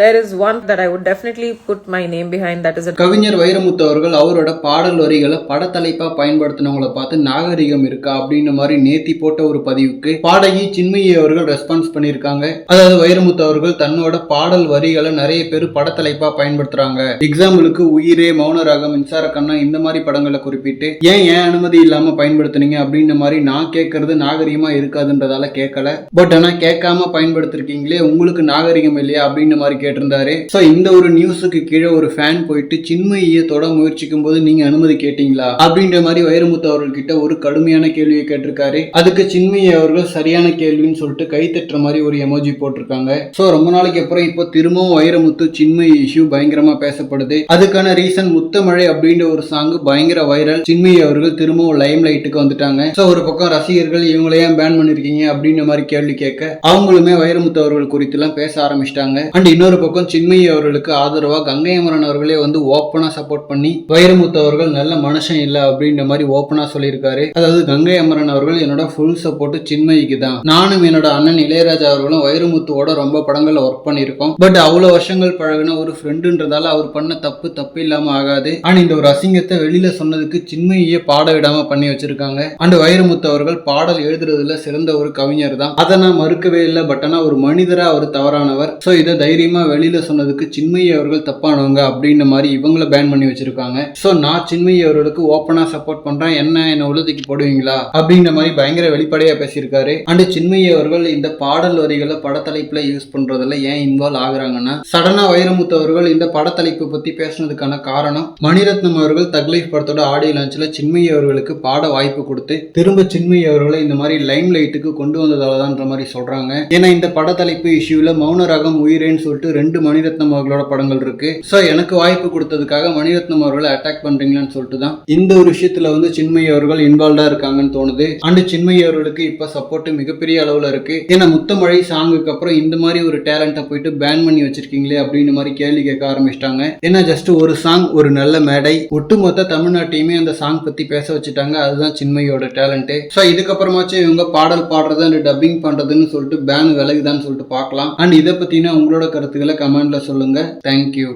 There is one that I would definitely put my name behind that is கவிஞர் வைரமுத்து அவர்கள் அவரோட பாடல் வரிகளை படத்தலைப்பா பயன்படுத்தினவங்களை பார்த்து நாகரிகம் இருக்கா? அப்படின்ற மாதிரி நேத்தி போட்ட ஒரு பதிவுக்கு பாடகி சின்மயி அவர்கள் ரெஸ்பான்ஸ் பண்ணியிருக்காங்க. அதாவது வைரமுத்து அவர்கள் தன்னோட பாடல் வரிகளை நிறைய பேர் படத்தலைப்பா பயன்படுத்துறாங்க. எக்ஸாம்பிளுக்கு உயிரே மௌனராகம் மின்சார கண்ணா இந்த மாதிரி படங்களை குறிப்பிட்டு ஏன் ஏன் அனுமதி இல்லாம பயன்படுத்துனீங்க? அப்படின்ற மாதிரி நான் கேட்கறது நாகரிகமா இருக்காதுன்றதால கேட்கல. பட் ஆனா கேட்காம பயன்படுத்திருக்கீங்களே உங்களுக்கு நாகரிகம் இல்லையா? அப்படின்ற மாதிரி கேட்டிருந்தாரு. ஸோ இந்த ஒரு நியூஸுக்கு கீழே ஒரு ஃபேன் போயிட்டு சின்மயியை தொட முயற்சிக்கும் போது நீங்க அனுமதி கேட்டீங்களா? அப்படின்ற மாதிரி வைரமுத்து அவர்கள்கிட்ட ஒரு கடுமையான கேள்வியை கேட்டிருக்காரு. அதுக்கு சின்மயி அவர்கள் சரியான கேள்வின்னு சொல்லிட்டு கை தட்டுற மாதிரி ஒரு எமோஜி போட்டிருக்காங்க. ஸோ ரொம்ப நாளைக்கு அப்புறம் இப்போ திரும்பவும் வைரமுத்து சின்மயி இஷ்யூ பயங்கரமா பேசப்படுது. அதுக்கான ரீசன் முத்தமழை அப்படின்ற ஒரு சாங் பயங்கர வைரல் சின்மயி அவர்கள் திரும்பவும் லைம் லைட்டுக்கு வந்துட்டாங்க. ஸோ ஒரு பக்கம் ரசிகர்கள் இவங்களே ஏன் பேன் பண்ணிருக்கீங்க? அப்படின்ற மாதிரி கேள்வி கேட்க அவங்களுமே வைரமுத்து அவர்கள் குறித்துலாம் பேச ஆரம்பிச்சிட்டாங்க. அண்ட் இன்னொரு பக்கம் சின்மயி அவர்களுக்கு ஆதரவா கங்கை அமரன் அவர்களே வந்து ஓப்பனா சப்போர்ட் பண்ணி வைரமுத்து அவர்கள் நல்ல மனுஷன் இல்ல அப்படின்ற மாதிரி ஓப்பனா சொல்லியிருக்காரு. அதாவது கங்கை அமரன் அவர்கள் என்னோட ஃபுல் சப்போர்ட் சின்மயிக்கு தான் நானும் என்னோட அண்ணன் இளையராஜா அவர்களும் வைரமுத்துவோட ரொம்ப படங்கள்ல ஒர்க் பண்ணியிருக்கோம். பட் அவ்வளவு வருஷங்கள் பழகின ஒரு ஃப்ரெண்டுன்றதால அவர் பண்ண தப்பு தப்பு இல்லாம ஆகாது. ஆனால் இந்த ஒரு அசிங்கத்தை வெளியில சொன்னதுக்கு சின்மயியே பாட விடாம பண்ணி வச்சிருக்காங்க. அண்ட் வைரமுத்து அவர்கள் பாடல் எழுதுறதுல சிறந்த ஒரு கவிஞர் தான் அதை நான் மறுக்கவே இல்லை பட் ஆனா ஒரு மனிதரா அவர் தவறானவர். ஸோ இதை தைரியமா வெளியில சொன்னதுக்கு சின்மயி அவர்கள் தப்பானவங்க அப்படின்ற மாதிரி இவங்கள பேன் பண்ணி வச்சிருக்காங்க. ஸோ நான் சின்மயி அவர்களுக்கு ஓப்பனா சப்போர்ட் பண்றேன். என்ன என்ன உள்ளதுக்கு போடுவீங்களா? அப்படின்ற மாதிரி பயங்கர வெளிப்படையா பேசியிருக்காரு. அண்டு சின்மயி அவர்கள் இந்த பாடல் வரிகளை படத்தலைப்புல யூஸ் பண்றதுல ஏன் இன்வால்வ் ஆகுறாங்கன்னா சடனா வைரமுத்து அவர்கள் இந்த படத்தலைப்பு பத்தி பேசுனதுக்கான காரணம் மணிரத்னம் அவர்கள் தக்லீஃப் படத்தோட ஆடியோ லான்ச்ல சின்மயி அவர்களுக்கு பாட வாய்ப்பு கொடுத்து திரும்ப சின்மயி அவர்களை இந்த மாதிரி லைம் லைட்டுக்கு கொண்டு வந்ததாலதான்ற மாதிரி சொல்றாங்க. ஏன்னா இந்த படத்தலைப்பு இஷ்யூல மௌனராகம் உயிரேன்னு சொல்லிட்டு ரெண்டு மணிரத்னம் அவர்களோட படங்கள் இருக்கு. ஸோ எனக்கு வாய்ப்பு கொடுத்ததுக்காக மணிரத்னம் அவர்களை அட்டாக் பண்றீங்களான்னு சொல்லிட்டு தான் இந்த ஒரு விஷயத்துல வந்து சின்மயி அவர்கள் இன்வால்வ்டா இருக்காங்கன்னு தோணுது. அண்ட் சின்மயி அவர்களுக்கு இப்ப சப்போர்ட் மிகப்பெரிய அளவுல இருக்கு. ஏன்னா முத்தமழை சாங்குக்கு அப்புறம் இந்த மாதிரி ஒரு டேலண்ட்டை போயிட்டு பேன் பண்ணி வச்சிருக்கீங்களே அப்படின்னு மாதிரி கேள்வி கேட்க ஆரம்பிச்சிட்டாங்க. ஏன்னா ஜஸ்ட் ஒரு சாங் ஒரு நல்ல மேடை. ஒட்டுமொத்த தமிழ்நாட்டையுமே அந்த சாங் பத்தி பேச வச்சுட்டாங்க. அதுதான் சின்மையோட டேலண்ட் ஸோ இதுக்கப்புறமாச்சும் இவங்க பாடல் பாடுறது அண்ட் டப்பிங் பண்றதுன்னு சொல்லிட்டு பேன் விலகுதான்னு சொல்லிட்டு பார்க்கலாம். அண்ட் இதை பத்தின உங்களோட கருத்து கருத்துக்களை கமெண்ட்ல சொல்லுங்க. தேங்க்யூ